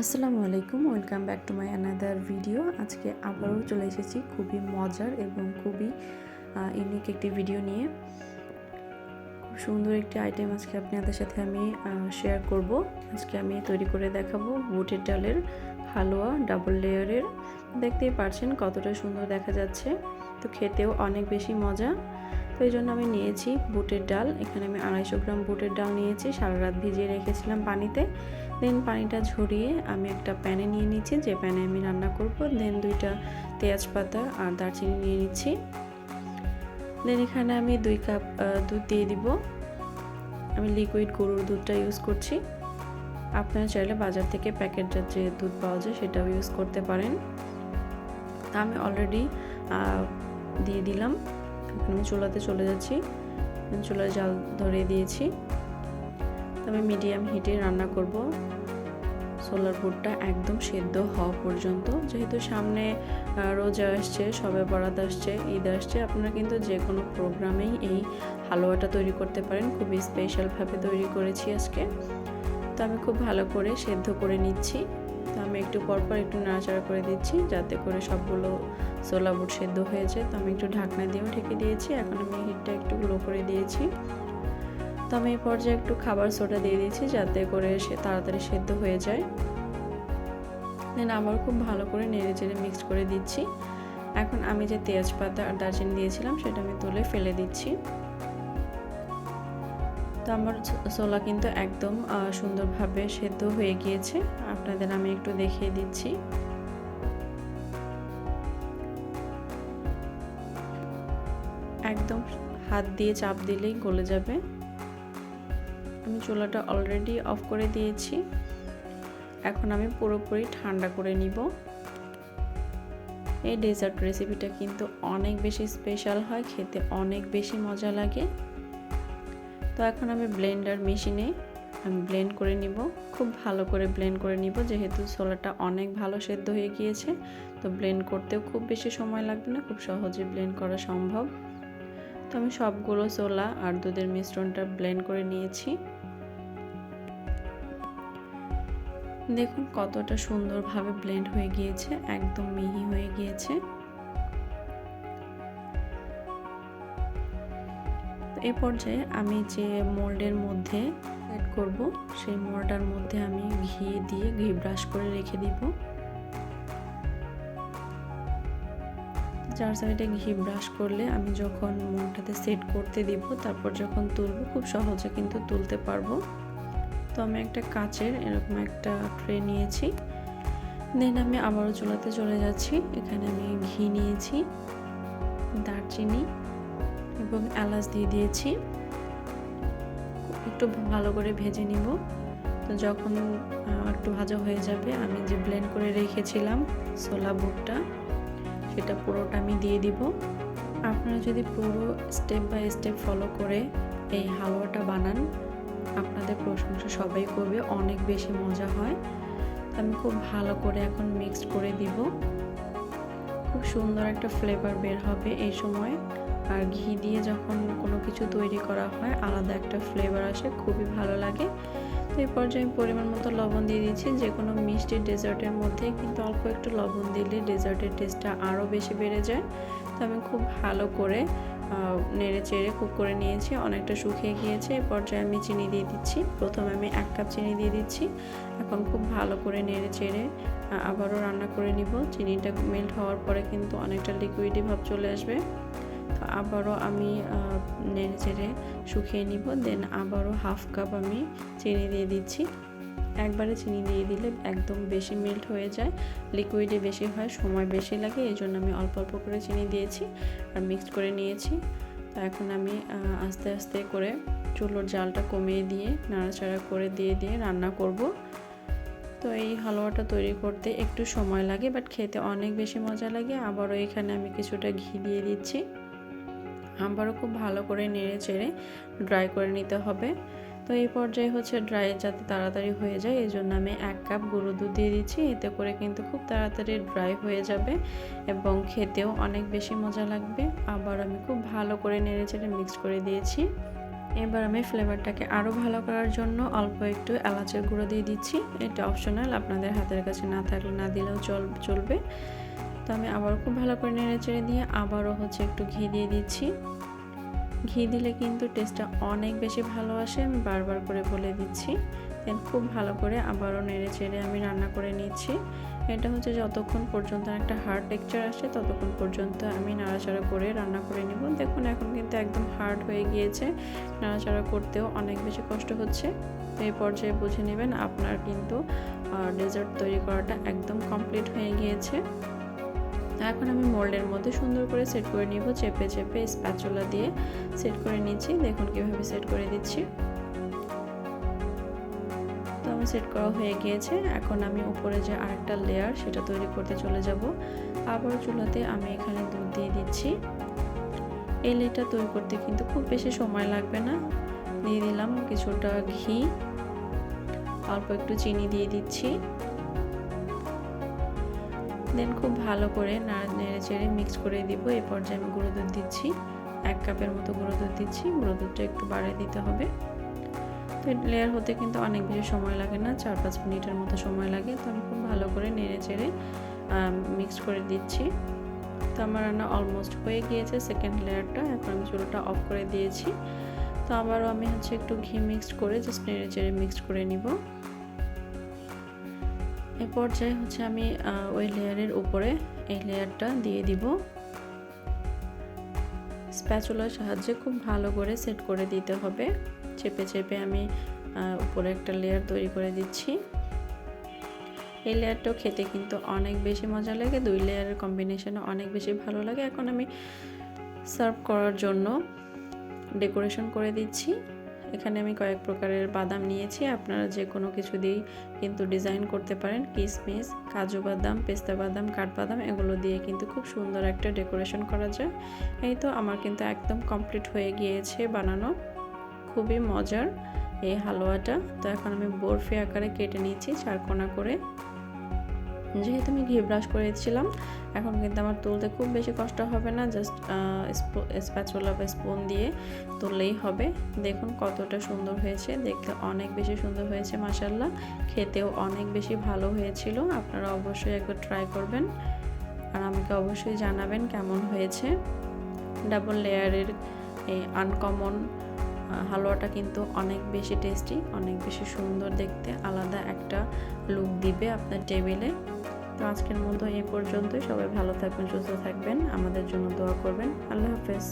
আসসালামু আলাইকুম, welcome back to my another video. আজকে আবারও চলে এসেছি খুবই মজার এবং খুবই ইউনিক একটি ভিডিও নিয়ে। খুব সুন্দর একটি আইটেম আজকে আপনাদের সাথে আমি শেয়ার করব। আজকে আমি তৈরি করে দেখাবো বুটের ডালের হালুয়া ডাবল লেয়ারের দেখতেই পারছেন কতটা সুন্দর দেখা যাচ্ছে। তো খেতেও অনেক বেশি মজা। তো এই জন্য আমি নিয়েছি বুটের ডাল। এখানে আমি আড়াইশো গ্রাম বুটের ডাল নিয়েছি। সারা রাত ভিজিয়ে রেখেছিলাম পানিতে। দেন পানিটা ঝরিয়ে আমি একটা প্যানে নিয়ে নিচ্ছি, যে প্যানে আমি রান্না করব। দেন দুইটা তেজপাতা আর দারচিনি নিয়ে নিচ্ছি। দেন এখানে আমি দুই কাপ দুধ দিয়ে দিব। আমি লিকুইড গরুর দুধটা ইউজ করছি। আপনারা চাইলে বাজার থেকে প্যাকেটজাত যে দুধ পাওয়া যায় সেটাও ইউজ করতে পারেন। আমি অলরেডি দিয়ে দিলাম। আমি চুলাতে চলে যাচ্ছি। চুলার জাল ধরে দিয়েছি। তবে মিডিয়াম হিটে রান্না করব। সোলার বুটটা একদম সেদ্ধ হওয়া পর্যন্ত। যেহেতু সামনে রোজা আসছে, সবে বরাত আসছে, ঈদ আসছে, আপনারা কিন্তু যে কোনো প্রোগ্রামেই এই হালুয়াটা তৈরি করতে পারেন। খুবই স্পেশালভাবে তৈরি করেছি আজকে। তো আমি খুব ভালো করে সেদ্ধ করে নিচ্ছি। তো আমি একটু পরপর একটু নাড়াচাড়া করে দিচ্ছি, যাতে করে সবগুলো সোলা বুট সেদ্ধ হয়েছে তো আমি একটু ঢাকনা দিয়েও ঢেকে দিয়েছি। এখন আমি হিটটা একটু লো করে দিয়েছি। তো আমি এই পর্যায়ে একটু খাবার সোডা দিয়ে দিয়েছি যাতে করে সে তাড়াতাড়ি সেদ্ধ হয়ে যায়। দেন আবার খুব ভালো করে নেড়ে চেড়ে মিক্সড করে দিচ্ছি। এখন আমি যে তেজপাতা আর দারচিনি দিয়েছিলাম সেটা আমি তুলে ফেলে দিচ্ছি। তো আমার ছোলা কিন্তু একদম সুন্দরভাবে সেদ্ধ হয়ে গিয়েছে। আপনাদের আমি একটু দেখিয়ে দিচ্ছি। একদম হাত দিয়ে চাপ দিলেই গলে যাবে। আমি চুলাটা অলরেডি অফ করে দিয়েছি। এখন আমি পুরোপুরি ঠান্ডা করে নিব। এই ডেজার্ট রেসিপিটা কিন্তু অনেক বেশি স্পেশাল হয়, খেতে অনেক বেশি মজা লাগে। তো এখন আমি ব্লেন্ডার মেশিনে আমি ব্লেন্ড করে নিব। খুব ভালো করে ব্লেন্ড করে নিব, যেহেতু ছোলাটা অনেক ভালো সেদ্ধ হয়ে গিয়েছে। তো ব্লেন্ড করতেও খুব বেশি সময় লাগবে না, খুব সহজে ব্লেন্ড করা সম্ভব। তো আমি সবগুলো ছোলা আর দুধের মিশ্রণটা ব্লেন্ড করে নিয়েছি। দেখুন কতটা সুন্দরভাবে ব্লেন্ড হয়ে গিয়েছে, একদম মিহি হয়ে গিয়েছে। এ পর্যায়ে আমি যে মোল্ডের মধ্যে অ্যাড করব, সেই মোল্ডটার মধ্যে আমি ঘি দিয়ে ঘি ব্রাশ করে রেখে দিব। চার সাইডে ঘি ব্রাশ করলে আমি যখন মোলটাতে সেট করতে দিব, তারপর যখন তুলব, খুব সহজে কিন্তু তুলতে পারব। তো আমি একটা কাচের এরকম একটা ট্রে নিয়েছি। দেন আমি আবারও চুলাতে চলে যাচ্ছি। এখানে আমি ঘি নিয়েছি, দারচিনি এবং এলাচ দিয়ে দিয়েছি। একটু ভালো করে ভেজে নিব। তো যখন একটু ভাজা হয়ে যাবে, আমি যে ব্লেন্ড করে রেখেছিলাম ছোলা বুটটা, সেটা পুরোটা আমি দিয়ে দিব। আপনারা যদি পুরো স্টেপ বাই স্টেপ ফলো করে এই হালুয়াটা বানান আপনাদের প্রশংসা সবাই করবে, অনেক বেশি মজা হয়। আমি খুব ভালো করে এখন মিক্সড করে দিব। খুব সুন্দর একটা ফ্লেভার বের হবে এই সময়। আর ঘি দিয়ে যখন কোনো কিছু তৈরি করা হয়, আলাদা একটা ফ্লেভার আসে, খুবই ভালো লাগে। তো এই পর্যায়ে আমি পরিমাণ মতো লবণ দিয়ে দিচ্ছি যে কোনো মিষ্টি ডেজার্টের মধ্যে কিন্তু অল্প একটু লবণ দিলে ডেজার্টের টেস্টটা আরও বেশি বেড়ে যায়। তো আমি খুব ভালো করে নেড়ে চেড়ে কুক করে নিয়েছি। অনেকটা শুকিয়ে গিয়েছে। এই পর্যায়ে আমি চিনি দিয়ে দিচ্ছি। প্রথমে আমি এক কাপ চিনি দিয়ে দিচ্ছি। এখন খুব ভালো করে নেড়ে চেড়ে আবারও রান্না করে নিব। চিনিটা মেল্ট হওয়ার পরে কিন্তু অনেকটা লিকুইডি ভাব চলে আসবে। তো আবারও আমি নেড়ে চেড়ে শুকিয়ে নিব। দেন আবারও হাফ কাপ আমি চিনি দিয়ে দিচ্ছি। একবারে চিনি দিয়ে দিলে একদম বেশি মেল্ট হয়ে যায়। লিকুইডে বেশি হয়, সময় বেশি লাগে এই জন্য আমি অল্প অল্প করে চিনি দিয়েছি আর মিক্সড করে নিয়েছি। তো এখন আমি আস্তে আস্তে করে চুলোর জালটা কমিয়ে দিয়ে, নাড়াচাড়া করে দিয়ে দিয়ে রান্না করব। তো এই হালুয়াটা তৈরি করতে একটু সময় লাগে বাট খেতে অনেক বেশি মজা লাগে। আবারও এখানে আমি কিছুটা ঘি দিয়ে দিচ্ছি। আবারও খুব ভালো করে নেড়ে চেড়ে ড্রাই করে নিতে হবে। তো এই পর্যায়ে হচ্ছে ড্রাই যাতে তাড়াতাড়ি হয়ে যায়, এই জন্য আমি এক কাপ গুঁড়ো দুধ দিয়ে দিচ্ছি। এতে করে কিন্তু খুব তাড়াতাড়ি ড্রাই হয়ে যাবে এবং খেতেও অনেক বেশি মজা লাগবে। আবার আমি খুব ভালো করে নেড়ে চেড়ে মিক্স করে দিয়েছি। এবার আমি ফ্লেভারটাকে আরও ভালো করার জন্য অল্প একটু এলাচের গুঁড়ো দিয়ে দিচ্ছি। এটা অপশনাল আপনাদের হাতের কাছে না থাকলে না দিলেও চল, চলবে। তো আমি আবার খুব ভালো করে নেড়ে চেড়ে দিয়ে আবারও হচ্ছে একটু ঘি দিয়ে দিচ্ছি। ঘি দিলে কিন্তু টেস্টটা অনেক বেশি ভালো আসে। আমি বারবার করে বলে দিচ্ছি। দেন খুব ভালো করে আবারও নেড়ে চেড়ে আমি রান্না করে নিচ্ছি। এটা হচ্ছে যতক্ষণ পর্যন্ত একটা হার্ড টেক্সচার আসে, ততক্ষণ পর্যন্ত আমি নাড়াচাড়া করে রান্না করে নিব। দেখুন, এখন কিন্তু একদম হার্ড হয়ে গিয়েছে। নাড়াচাড়া করতেও অনেক বেশি কষ্ট হচ্ছে। এই পর্যায়ে বুঝে নেবেন আপনার কিন্তু ডেজার্ট তৈরি করাটা একদম কমপ্লিট হয়ে গিয়েছে। এখন আমি মোল্ডের মধ্যে সুন্দর করে সেট করে নিব, চেপে চেপে স্প্যাচুলা দিয়ে সেট করে নিচ্ছি। দেখুন কীভাবে সেট করে দিচ্ছি। তো আমি সেট করা হয়ে গিয়েছে। এখন আমি উপরে যে আরেকটা লেয়ার সেটা তৈরি করতে চলে যাব। আবার চুলাতে আমি এখানে দুধ দিয়ে দিচ্ছি। এই লেটা তৈরি করতে কিন্তু খুব বেশি সময় লাগবে না। দিয়ে দিলাম কিছুটা ঘি, অল্প একটু চিনি দিয়ে দিচ্ছি। দেন খুব ভালো করে নেড়ে চেড়ে মিক্স করে দিব। এই পর্যায়ে আমি গুঁড়ো দুধ দিচ্ছি। এক কাপের মতো গুঁড়ো দুধ দিচ্ছি। গুঁড়ো দুধটা একটু বাড়িয়ে দিতে হবে। তো লেয়ার হতে কিন্তু অনেক বেশি সময় লাগে না, চার পাঁচ মিনিটের মতো সময় লাগে। তো আমি খুব ভালো করে নেড়ে চেড়ে মিক্স করে দিচ্ছি। তো আমার রান্না অলমোস্ট হয়ে গিয়েছে সেকেন্ড লেয়ারটা এখন আমি চুলোটা অফ করে দিয়েছি। তো আবারও আমি হচ্ছে একটু ঘি মিক্সড করে জাস্ট নেড়ে চেড়ে মিক্সড করে নিব। এ পর্যায়ে হচ্ছে আমি ওই লেয়ারের উপরে এই লেয়ারটা দিয়ে দিব। স্প্যাচুলার সাহায্যে খুব ভালো করে সেট করে দিতে হবে। চেপে চেপে আমি উপরে একটা লেয়ার তৈরি করে দিচ্ছি। এই লেয়ারটাও খেতে কিন্তু অনেক বেশি মজা লাগে, দুই লেয়ারের কম্বিনেশনে অনেক বেশি ভালো লাগে। এখন আমি সার্ভ করার জন্য ডেকোরেশন করে দিচ্ছি। এখানে আমি কয়েক প্রকারের বাদাম নিয়েছি। আপনারা যে কোনো কিছু দিয়েই কিন্তু ডিজাইন করতে পারেন। কিশমিশ কাজু বাদাম, পেস্তা বাদাম কাঠবাদাম এগুলো দিয়ে কিন্তু খুব সুন্দর একটা ডেকোরেশন করা যায়। এই তো আমার কিন্তু একদম কমপ্লিট হয়ে গিয়েছে বানানো। খুবই মজার এই হালুয়াটা। তো এখন আমি বরফি আকারে কেটে নিচ্ছি চারকোনা করে। যেহেতু আমি ঘি ব্রাশ করেছিলাম, এখন কিন্তু আমার তুলতে খুব বেশি কষ্ট হবে না জাস্ট স্প্যাচুলা বা স্পুন দিয়ে তুললেই হবে। দেখুন কতটা সুন্দর হয়েছে, দেখতে অনেক বেশি সুন্দর হয়েছে মাসাল্লাহ খেতেও অনেক বেশি ভালো হয়েছিল, আপনারা অবশ্যই একবার ট্রাই করবেন। আর আমাকে অবশ্যই জানাবেন কেমন হয়েছে। ডাবল লেয়ারের এই আনকমন হালুয়াটা কিন্তু অনেক বেশি টেস্টি অনেক বেশি সুন্দর দেখতে, আলাদা একটা লুক দিবে আপনার টেবিলে তো আজকের মতো এই পর্যন্তই। সবাই ভালো থাকবেন, সুস্থ থাকবেন। আমাদের জন্য দোয়া করবেন। আল্লাহ হাফেজ।